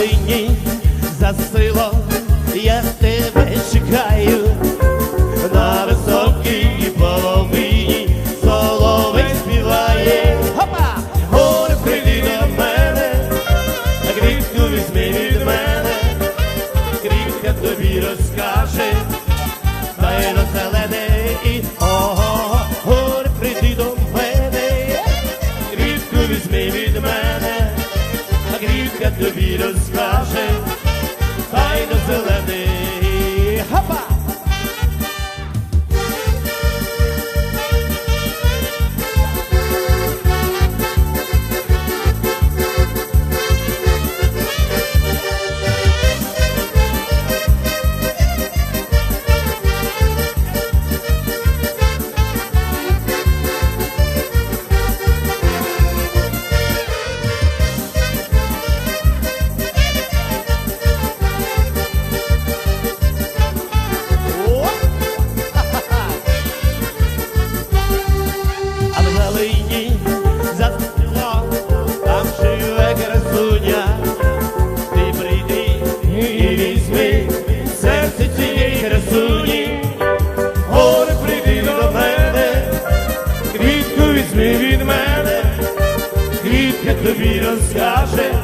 сині за село я тебе чекаю на високій половині соловей співає. Хопа! Горе прийди до мене, грітку візьми від мене, кріпка тобі розкаже, та й на тобі розкаже, хай до зелений. тобі розкаже.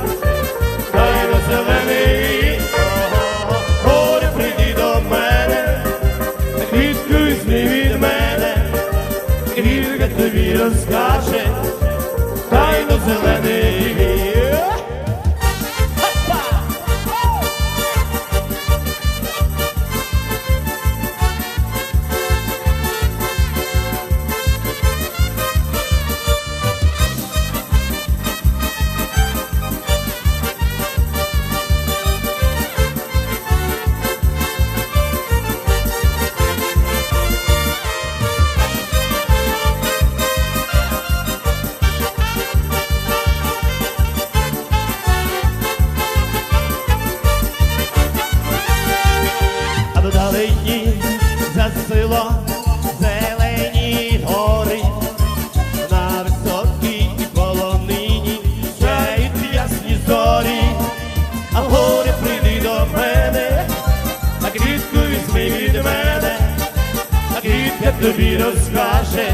За село зелені гори, на високій полонині сяють ясні зорі, а горе горі прийди до мене, а квітку візьми від мене, а квітка тобі розкаже,